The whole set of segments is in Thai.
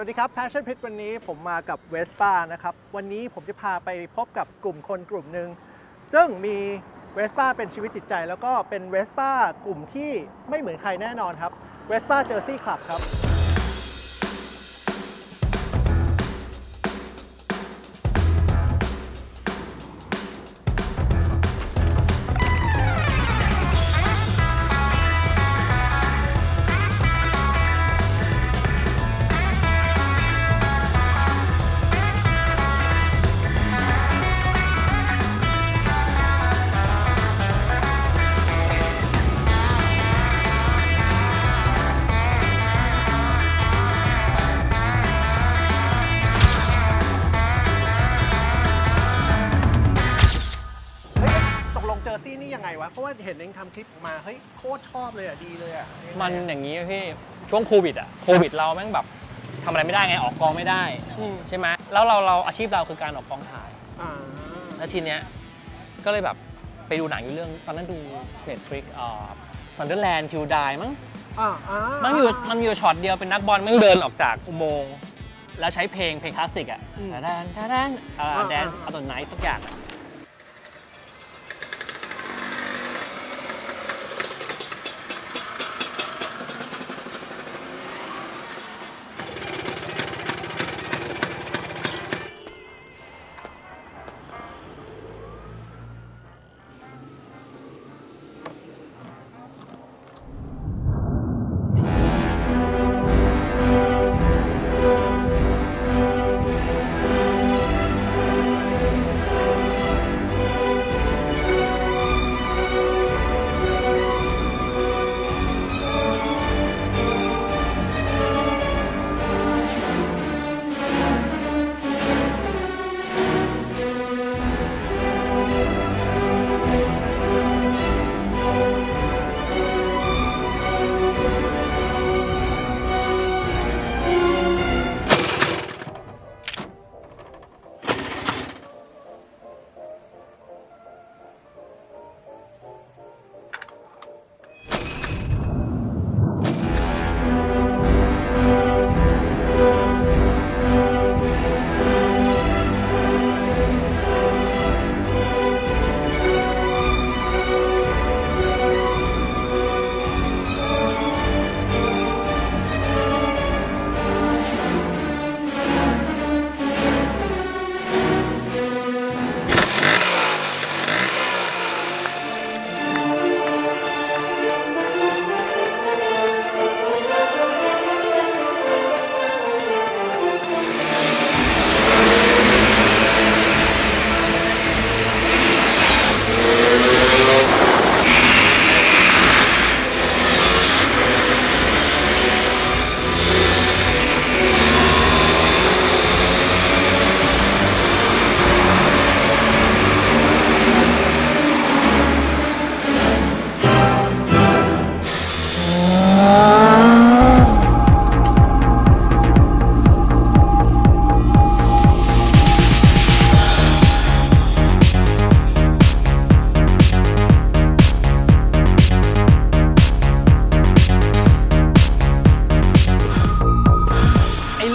วัสดีครับ Passion Pit วันนี้ผมมากับ Vespa นะครับ วันนี้ผมจะพาไปพบกับกลุ่มคนกลุ่มหนึ่ง ซึ่งมี Vespa เป็นชีวิตจิตใจ แล้วก็เป็น Vespa กลุ่มที่ไม่เหมือนใครแน่นอนครับ Vespa Jersey Club ครับ อร์ซี่นี่ยังไงวะ เพราะว่าเห็นเองทำคลิปออกมา เฮ้ยโคตรชอบเลยอะ ดีเลยอะยังไงมันอะอย่างนี้พี่ช่วงโควิดอะโควิดเราแม่งแบบทำอะไรไม่ได้ไงออกกองไม่ได้ อืมใช่ไหมแล้วเราเราอาชีพเราคือการออกกองถ่าย อ่าแล้วทีเนี้ยก็เลยแบบไปดูหนังอยู่เรื่องตอนนั้นดู Netflix อ่าซันเดอร์แลนด์ทิวดายมั้งอ่าอ่ามันอยู่มันมีอยู่ช็อตเดียวเป็นนักบอลแม่งเดินออกจากอุโมงค์แล้วใช้เพลงเพลงคลาสสิกอะแดนแดนแดนอ่าแดนอัลตนไนท์สักอย่างอะ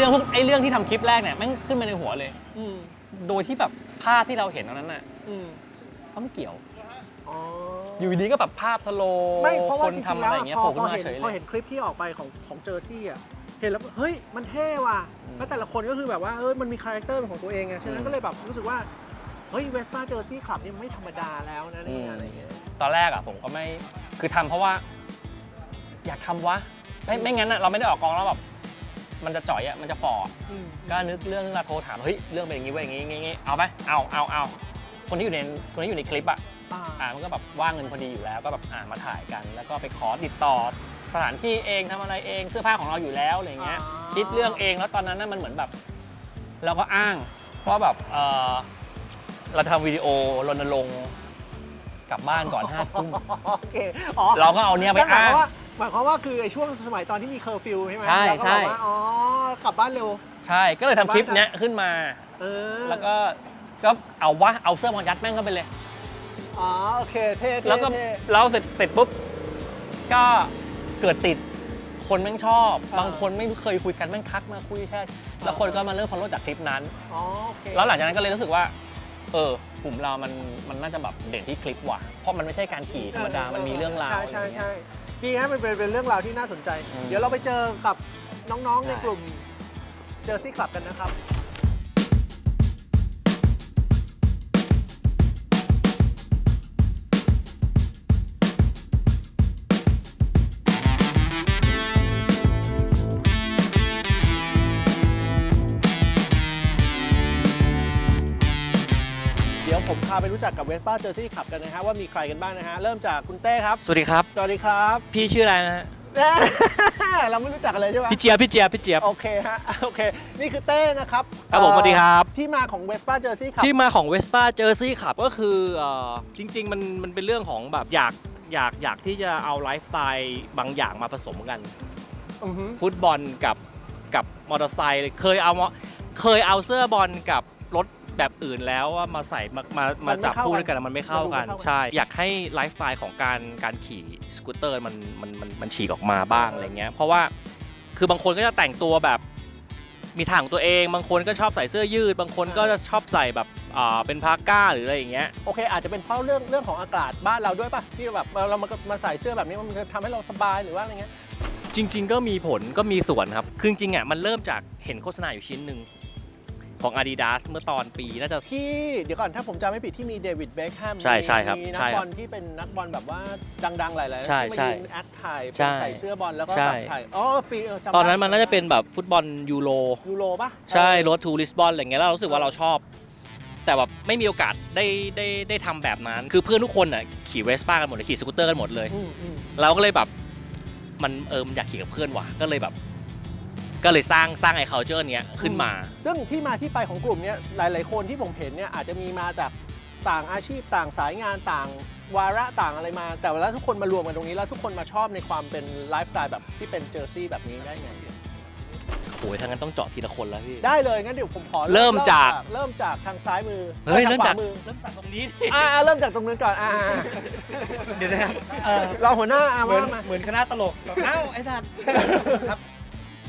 รื่องพวกไอเรื่องที่ทำคลิปแรกเนี่ยแม่งขึ้นมาในหัวเลย อืมโดยที่แบบภาพที่เราเห็นตอนนั้นน่ะอืมก็ไม่เกี่ยว อ๋ออยู่ดีๆก็แบบภาพสโลว์ไม่เพราะว่าคจนริงทำๆอะแล้วไรอย่างเงี้ยพอโผล่พขึ้อนมาเห็นเฉยพอเลยเห็นคลิปที่ออกไปของของเจอร์ซี่อะเห็นแล้วเฮ้ยมันเท่ว่ะแล้วแต่ละคนก็คือแบบว่าเออมันมีคาแรคเตอร์เป็นของตัวเองไงฉะนั้นก็เลยแบบรู้สึกว่าเฮ้ยเวสป้าเจอร์ซี่คลับนี่มันไม่ธรรมดาแล้วนะเนี่ยอะไรอย่างเงี้ย ตอนแรกอะผมก็ไม่ คือทำเพราะว่า อยากทำวะไม่ไม่งั้นอะเราไม่ได้ออกกองแล้วแบบ มันจะจ่อยอะมันจะฝ่ออืมก็นึกเรื่องเราโทรถามเฮ้ยเรื่องเป็นอย่างงี้เว้ยอย่างงี้อย่างงี้อย่างงี้เอาไปเอาเอาเอาคนที่อยู่ในคนที่อยู่ในคลิปอะ อ่าอ่ามันก็แบบว่างเงินพอดีอยู่แล้วก็แบบอ่ามาถ่ายกัน แล้วก็ไปขอติดต่อสถานที่เองทำอะไรเองเสื้อผ้าของเราอยู่แล้วอะไรเงี้ยอ๋อคิดเรื่องเองแล้วตอนนั้นน่ะมันเหมือนแบบ เราก็อ้างว่าแบบเออเราทำวิดีโอรณรงค์กลับบ้านก่อนห้าทุ่มโอเคอ๋อเราก็เอาเนี่ยไปนั่นหมายอ้าความงว่า หมายความว่าคือไอ้ช่วงสมัยตอนที่มีเคอร์ฟิวใช่ไหมใช่เราก็ใช่ แบบว่าอ๋อกลับบ้านเร็ว ใช่ก็เลยทำคลิปเนี้ยขึ้นมา เออแล้วก็ก็เอาวะเอาเสื้อมายัดแม่งเข้าไปเลย อ๋อโอเคเท่เท่แล้วก็เท่ เราเสร็จเสร็จปุ๊บก็เกิดติดคนแม่งชอบ อ่าบางคนไม่เคยคุยกันแม่งทักมาคุยแช่แล้วคนก็มาเริ่ม follow จากคลิปนั้นอ๋อโอเคแล้วหลังจากนั้นก็เลยรู้สึกว่า เออกลุ่มเรามันมันน่าจะแบบเด่นที่คลิปว่ะเพราะมันไม่ใช่การขี่ธรรมดามันมีเรื่องราวใช่อะไรใช่อย่างเงี้ใช่ย ดีฮะมันเป็นเป็นเรื่องราวที่น่าสนใจอืมเดี๋ยวเราไปเจอกับน้องๆในได้กลุ่มเจอซี่กลับกันนะครับาไปรู้จักกับเวสป้าเจอซี่ขับกันนะฮะว่ามีใครกันบ้างนะฮะ เริ่มจากคุณเต้ครับ สวัสดีครับ สวัสดีครับ พี่ชื่ออะไรนะฮะเราไม่รู้จักกันเลยใช่ไหมพี่เจี๊ยบพี่เจี๊ยบพี่เจี๊ยบ โอเคฮะ โอเค นี่คือเต้นะครับครับผมเอ่อสวัสดีครับ ที่มาของเวสป้าเจอซี่ขับ ที่มาของเวสป้าเจอร์ซี่ขับก็คือเอ่อจริง ๆ มันมันเป็นเรื่องของแบบอยากอยากอยากที่จะเอาไลฟ์สไตล์บางอย่างมาผสมกันอือฮึฟุตบอลกับกับมอเตอร์ไซค์เลยเคยเอามาเคยเอาเสื้อบอลกับรถ แบบอื่นแล้วว่ามาใส่มามามาจับคู่ด้วยกันมันไม่เข้ากันใช่ อยากให้ไลฟ์สไตล์ของการการขี่สกูตเตอร์มันมันมันมันฉีกออกมาบ้างอะไรเงี้ยเพราะว่าคือบางคนก็จะแต่งตัวแบบมีทางตัวเอง บางคนก็ชอบใส่เสื้อยืด บางคนก็จะชอบใส่แบบอ่าเป็นพาก้าหรืออะไรอย่างเงี้ย โอเค อาจจะเป็นเพราะเรื่องเรื่องของอากาศบ้านเราด้วยป่ะที่แบบเราเรามามาใส่เสื้อแบบนี้มันจะทำให้เราสบายหรือว่าอะไรเงี้ย จริง ๆ ก็มีผลก็มีส่วนครับ คือจริงๆอะมันเริ่มจากเห็นโฆษณาอยู่ชิ้นหนึ่ง ของ Adidas เมื่อตอนปีน่าจะ ที่เดี๋ยวก่อนถ้าผมจำไม่ผิดที่มีเดวิดเบคแฮมใช่ใช่ครับมีนัใช่กครับบอลที่เป็นนักบอลแบบว่าดังๆหลายๆใช่ที่มาใช่ยืนแอคถ่ายใช่เป็นใส่เสื้อบอลแล้วก็ใช่ แบบถ่ายอ๋อปีเจำได้ตอนนั้นมันน่าจะเป็นแบบฟุตบอลยูโร ยูโรป่ะใช่รถทูลิสบอลอะไรเงี้ยแล้วเรารู้สึกว่าเราชอบ แต่แบบไม่มีโอกาสได้ได้ได้ทำแบบนั้น คือเพื่อนทุกคนอะขี่เวสป้ากันหมดเลยขี่สกูตเตอร์กันหมดเลย อืมอืมเราก็เลยแบบมันเออมันอยากขี่กับเพื่อนว่ะก็เลยแบบ ก็เลยสร้างสร้างไอ้ culture เนี้ยขึ้นมา ซึ่งที่มาที่ไปของกลุ่มเนี้ยหลาย ๆ คนที่ผมเห็นเนี่ยอาจจะมีมาจากต่างอาชีพต่างสายงานต่างวาระต่างอะไรมา แต่ว่าทุกคนมารวมกันตรงนี้แล้วทุกคนมาชอบในความเป็นไลฟ์สไตล์แบบที่เป็นเจอร์ซี่แบบนี้ได้ไง โอ้ยทางนั้นต้องเจาะทีละคนแล้วพี่ ได้เลยงั้นเดี๋ยวผมขอเริ่มจากเริ่มจากทางซ้ายมือเฮ้ยทเริ่งมขจากวามือเริ่มจากตรงนี้ดิอ่าเริ่มจากตรงนู้นก่อนอ่าเดี๋ยวนะครับเราหัวหน้าอาเหมือนมามา เหมือนคณะตลกแบบอ้าวไอ้สัตว์ครับ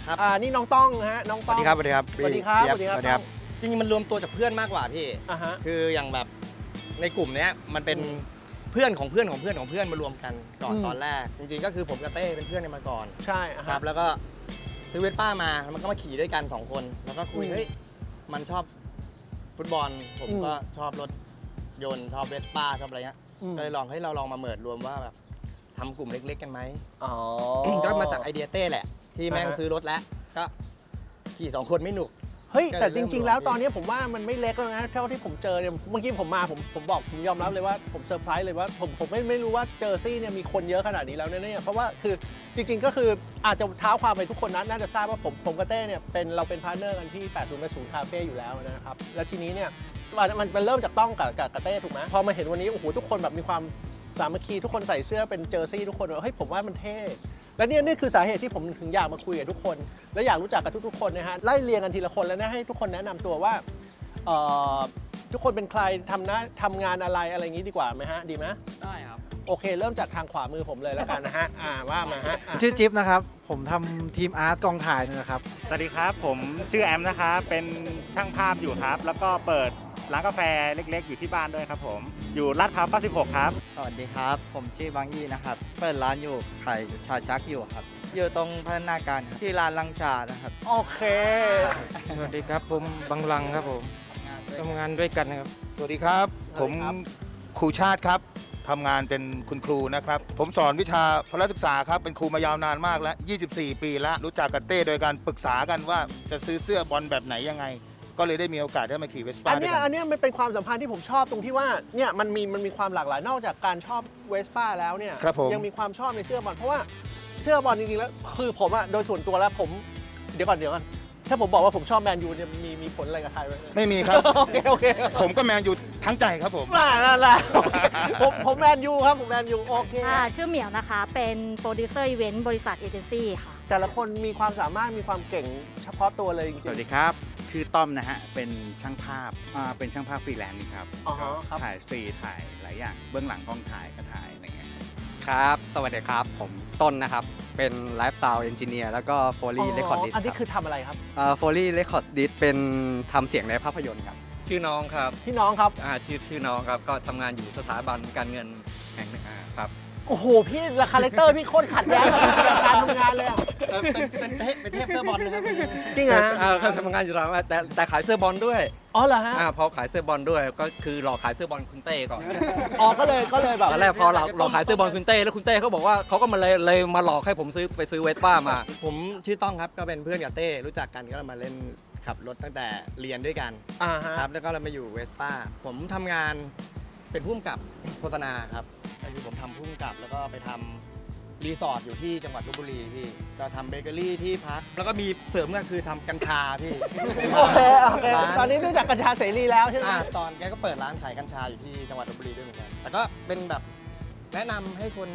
ครับ อ่านี่น้องต้องนะฮะน้องสต้วัองสดีครับสวัสดีครับสวัสดีครับเจี๊ยสวัสดีครับ สวัสดีครับ จริงๆมันรวมตัวจากเพื่อนมากกว่าพี่ อ่าฮะ คืออย่างแบบในกลุ่มเนี้ยมันเป็นอืมเพื่อนของเพื่อนของเพื่อนของเพื่อนมารวมกันก่อนอืม ตอนแรก จริงๆก็คือผมกับเต้เป็นเพื่อนกันมาก่อนใช่อ่าคฮะ รับ แล้วก็ซื้อเวสป้ามาแล้วมันก็มาขี่ด้วยกันสองคน แล้วก็คุยอืมเฮ้ยมันชอบฟุตบอล ผมอืมก็ชอบรถยนต์ชอบเวสป้าชอบอะไรเงี้ยอืม ก็เลยลองให้เราลองมาเมิดรวมว่าแบบทำกลุ่มเล็ก ๆ กันไหม อ๋อ ก็มาจากไอเดียเต้แหละ ที่แม่งอ่าฮะซื้อรถแล้ว ก็ ขี่สองคนไม่หนุก เฮ้ยก็เลยแต่จเริ่มริง ๆ แล้วรวมตอนนี้ผมว่ามันไม่เล็กแล้วนะ เท่าที่ผมเจอเนี่ย เมื่อกี้ผมมาผมผมบอกผมยอมรับเลยว่าผมเซอร์ไพรส์เลยว่าผมผมไม่ไม่รู้ว่าเจอร์ซี่เนี่ยมีคนเยอะขนาดนี้แล้วเนี่ย เพราะว่าคือจริง ๆ ก็คืออาจจะเท้าความไปทุกคนนั้นน่าจะทราบว่าผมผมกับเต้เนี่ยเป็นเราเป็นพาร์ทเนอร์กันที่ 80คาเฟ่อยู่แล้วนะครับ แล้วทีนี้เนี่ยมันมันมันเริ่มจากต้องกับกับกับเต้ถูกไหมพอมาเห็นวันนี้โอ้โหทุกคนแบบมีความสามัคคีทุกคนใส่เสื้อเป็นเจอร์ซี่ทุกคนเฮ้ยผมว่ามันเท่ และเนี่ยนี่คือสาเหตุที่ผมถึงอยากมาคุยกับทุกคน และอยากรู้จักกับทุกๆคนนะฮะไล่เรียงกันทีละคนแล้วนะให้ทุกคนแนะนำตัวว่าเอ่อทุกคนเป็นใครทำนะทำงานอะไรอะไรอย่างนี้ดีกว่าไหมฮะดีไหมได้ครับ โอเค เริ่มจากทางขวามือผมเลยแล้วกันนะฮะอ่าว่ามาฮะอะชื่อจิ๊บนะครับ ผมทำทีมอาร์ตกองถ่ายนี่นะครับ สวัสดีครับ ผมชื่อแอมนะครับเป็นช่างภาพอยู่ครับ แล้วก็เปิดร้านกาแฟเล็ก ๆ อยู่ที่บ้านด้วยครับผม อยู่ลาดพร้าว96 ครับ สวัสดีครับ ผมชื่อบางอี้นะครับ เปิดร้านอยู่ขายชาชักอยู่ครับ อยู่ตรงพัฒนาการครับชื่อร้านลังชานะครับโอเค สวัสดีครับผมบังลังครับผมทำงานด้วยกันนะครับ สวัสดีครับสผวัสมดีครับครูชาติครับทำงานเป็นคุณครูนะครับ ผมสอนวิชาพละศึกษาครับ เป็นครูมายาวนานมากแล้ว 24 ปีแล้ว รู้จักกับเต้โดยการปรึกษากันว่าจะซื้อเสื้อบอลแบบไหนยังไง ก็เลยได้มีโอกาสได้มาขี่เวสป้าอันด้วยเนี้ยกัอันนเนี้ยมันเป็นความสัมพันธ์ที่ผมชอบตรงที่ว่าเนี่ยมันมีมันมีความหลากหลายนอกจากการชอบเวสป้าแล้วเนี่ยครับผมยังมีความชอบในเสื้อบอลเพราะว่าเสื้อบอลจริงๆแล้วคือผมอะโดยส่วนตัวแล้วผมเดี๋ยวก่อนเดี๋ยวก่อนถ้าผมบอกว่าผมชอบแมนยูเนี่ยมีมีผลอะไรกับใครไหมไม่มีครับ โอเคโอเคผมก็แมนอยู่ทั้งใจครับผม ล่ะล่ะล่ะโอเคผมผมแมนยูครับผมแมนยูโอเค ค่ะชื่อเหมียวนะคะ เป็นโปรดิวเซอร์อีเวนต์บริษัทเอเจนซี่ค่ะ แต่ละคนมีความสามารถมีความเก่งเฉพาะตัวเลยจริงสวัสดีครับ ชื่อต้อมนะฮะ เป็นช่างภาพอ่าเป็นช่างภาพฟรีแลนซ์ครับอ๋อก็ครับ ถ่ายสตรีถ่ายหลายอย่างเบื้องหลังกล้องถ่ายก็ถ่ายอะไรเงี้ยครับสวัสดีครับ ผมต้นนะครับ เป็นไลฟ์ซาวด์เอนจิเนียร์แล้วก็โฟลี่เรคคอร์ดดิสอันนี้คือทำอะไรครับ โฟลี่เรคคอร์ดดิสเป็นทำเสียงในภาพยนตร์ครับ ชื่อน้องครับพี่น้องครับ อ่าชื่อชื่อน้องครับ ก็ทำงานอยู่สถาบันการเงินแห่งหนึ่งอ่าครับ โอ้โห พี่ละคาแรคเตอร์พี่โคตรขัดแย้งกับการทำงานเลยอะเป็นเป็นเทพเป็นเทพเสื้อบอลเลยครับพี่จริงเหรอฮะอ่าเขาทำงานอยู่แล้วแต่แต่ขายเสื้อบอลด้วยอ๋อเหรอฮะอ่าพอขายเสื้อบอลด้วยก็คือหลอกขายเสื้อบอลคุณเต้ก่อนอ๋อก็เลยก็เลยแบบ ตอนแรกพอเราเราขายเสื้อบอลคุณเต้แล้วคุณเต้เขาบอกว่าเขาก็มาเลยเลยมาหลอกให้ผมซื้อไปซื้อเวสป้ามา ผมชื่อต้องครับก็เป็นเพื่อนกับเต้รู้จักกันก็มาเล่นขับรถตั้งแต่เรียนด้วยกันอ่าฮะครับแล้วก็เรามาอยู่เวสป้าผมทำงานเป็นผู้กำกับโฆษณาครับก็ คือผมทำผู้กำกับ แล้วก็ไปทำรีสอร์ทอยู่ที่จังหวัดลบบุรีพี่ ก็ทำเบเกอรี่ที่พัก แล้วก็มีเสริมก็คือทำกัญชาพี่โอเคโอเคร้านตอนนี้รู้จักกัญชาเสรีแล้วใช่ไหมอ่าตอนแกก็เปิดร้านขายกัญชาอยู่ที่จังหวัดลบบุรีด้วยเหมือนกัน แต่ก็เป็นแบบแนะนำให้คน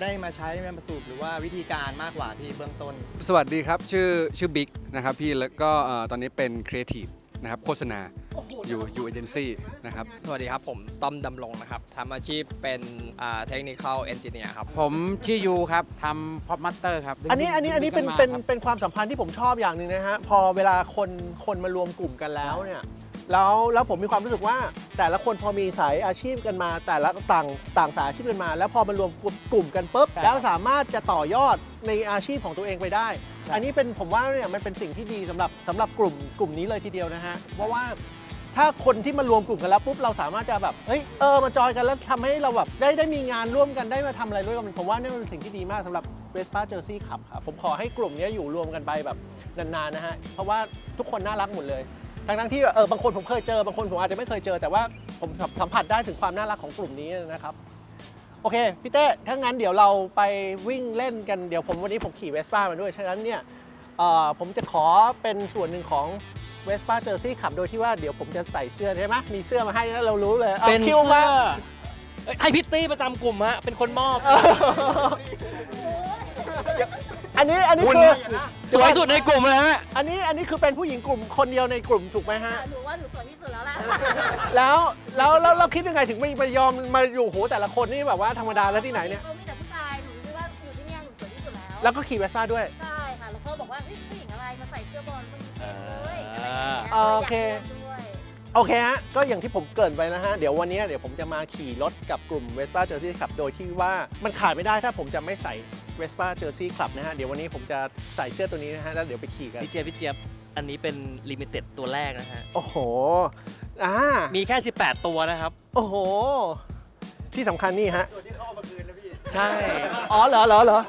ได้มาใช้มาสูบหรือว่าวิธีการมากกว่าพี่เบื้องต้น สวัสดีครับ ชื่อชื่อบิ๊กนะครับพี่แล้วก็เอ่อตอนนี้เป็นครีเอทีฟนะครับโฆษณา อยู่อยู่เอเจนซี่นะครับ สวัสดีครับ ผมต้อมดำรงนะครับทำอาชีพเป็นเทคนิคอลเอนจิเนียร์ครับ ผมชื่อยูครับทำพอปมัตเตอร์ครับ อันนี้อันนี้อันนี้เป็นเป็นเป็นความสัมพันธ์ที่ผมชอบอย่างหนึ่งนะฮะ พอเวลาคนคนมารวมกลุ่มกันแล้วเนี่ยแล้วแล้วผมมีความรู้สึกว่า แต่ละคนพอมีสายอาชีพกันมา แต่ละต่างต่างสายอาชีพกันมา แล้วพอมารวมกลุ่มกลุ่มกันปุ๊บแล้วสามารถจะต่อยอดในอาชีพของตัวเองไปได้ อันนี้เป็นผมว่าเนี่ยมันเป็นสิ่งที่ดีสำหรับสำหรับกลุ่มกลุ่มนี้เลยทีเดียวนะฮะเพราะว่า ถ้าคนที่มารวมกลุ่มกันแล้วปุ๊บเราสามารถจะแบบเฮ้ยเออมาจอยกันแล้วทำให้เราแบบได้ได้มีงานร่วมกันได้มาทำอะไรร่วมกันผมว่านี่เป็นสิ่งที่ดีมากสำหรับ Vespa Jersey Club ครับผมขอให้กลุ่มนี้อยู่รวมกันไปแบบนานๆนะฮะเพราะว่าทุกคนน่ารักหมดเลย ทั้งทั้งๆที่เออบางคนผมเคยเจอบางคนผมอาจจะไม่เคยเจอ แต่ว่าผมสัมสัมผัสได้ถึงความน่ารักของกลุ่มนี้นะครับโอเคพี่เต้ถ้างั้นเดี๋ยวเราไปวิ่งเล่นกันเดี๋ยวผมวันนี้ผมขี่เวสป้ามาด้วยฉะนั้นเนี่ยเอ่อผมจะขอเป็นส่วนหนึ่งของ เวสป้าเจอร์ซี่ขับโดยที่ว่าเดี๋ยวผมจะใส่เสื้อใช่ไหมมีเสื้อมาให้แล้วเรารู้เลยอาเป็นคิวเสื้มา อเอ้ยให้พิตตี้ประจำกลุ่มฮะเป็นคนมอบอันนี้อันนี้คุณคือสวยสุดในกลุ่มเลยฮะ อันนี้อันนี้คือเป็นผู้หญิงกลุ่มคนเดียวในกลุ่มถูกไหมฮะ หนูว่าหนูสวยที่สุดแล้วล่ะ แล้วแล้วแล้วเราคิดยังไงถึงไม่ไปยอมมาอยู่โหแต่ละคนนี่แบบว่าธรรมดาแล้วที่ไหนเนี่ย เขามีแต่ผู้ชาย หนูคิดว่าอยู่ที่เนี่ยหนูสวยที่สุดแล้ว แล้วก็ขี่เวสป้าด้วย ใช่ค่ะ แล้วเขาบอกว่าเฮ้ยผู้หญิงอะไร มาใส่เสื้อบอลมันเท่เลยอะไรอ่าอย่างเงี้ยโอเค ยากร่วมด้วย โอเคฮะ ก็อย่างที่ผมเกรินไปนะฮะ เดี๋ยววันนี้เดี๋ยวผมจะมาขี่รถกับกลุ่ม Vespa Jersey Club โดยที่ว่ามันขาดไม่ได้ถ้าผมจะไม่ใส่ Vespa Jersey Club นะฮะ เดี๋ยววันนี้ผมจะใส่เสื้อตัวนี้นะฮะ แล้วเดี๋ยวไปขี่กัน พี่เจี๊ยบพี่เจี๊ยบอันนี้เป็นลิมิเต็ดตัวแรกนะฮะ โอ้โห อ่า มีแค่ 18 ตัวนะครับ โอ้โห ที่สำคัญนี่ฮะ ใช่ อ๋อเหรอเหรอเหรอ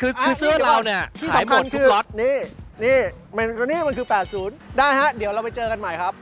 คือคือเสื้อเราเนี่ยที่ขายหมสำคัดญทุคืกล็อตนี่ นี่มันนี่มันคือ 80 ได้ฮะ เดี๋ยวเราไปเจอกันใหม่ครับ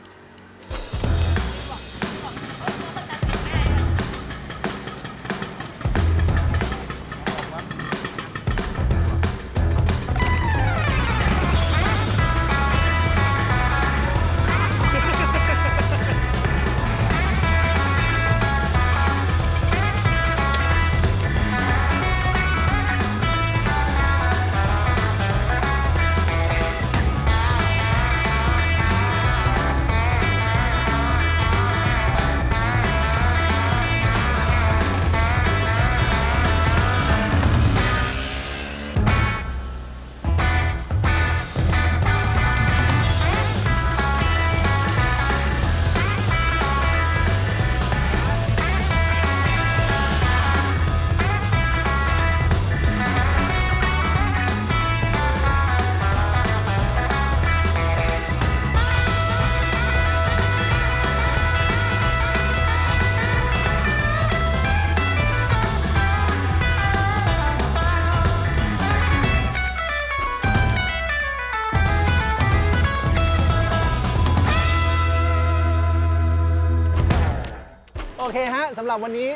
เคฮะสำหรับวันนี้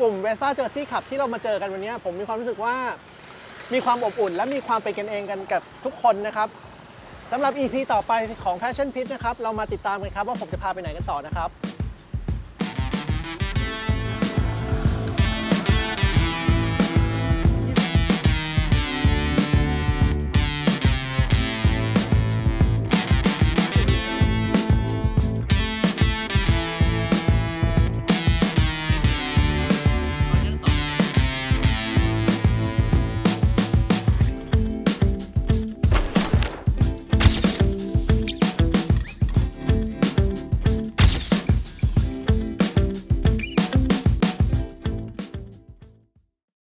กลุ่ม v e s a Jersey Club ที่เรามาเจอกันวันนี้ ผมมีความรู้สึกว่ามีความอบอุ่น และมีความเป็นกันเองกันกับทุกคนนะครับสำหรับ EP ต่อไปของ Passion Pit นะครับ เรามาติดตามกันครับว่าผมจะพาไปไหนกันต่อนะครับ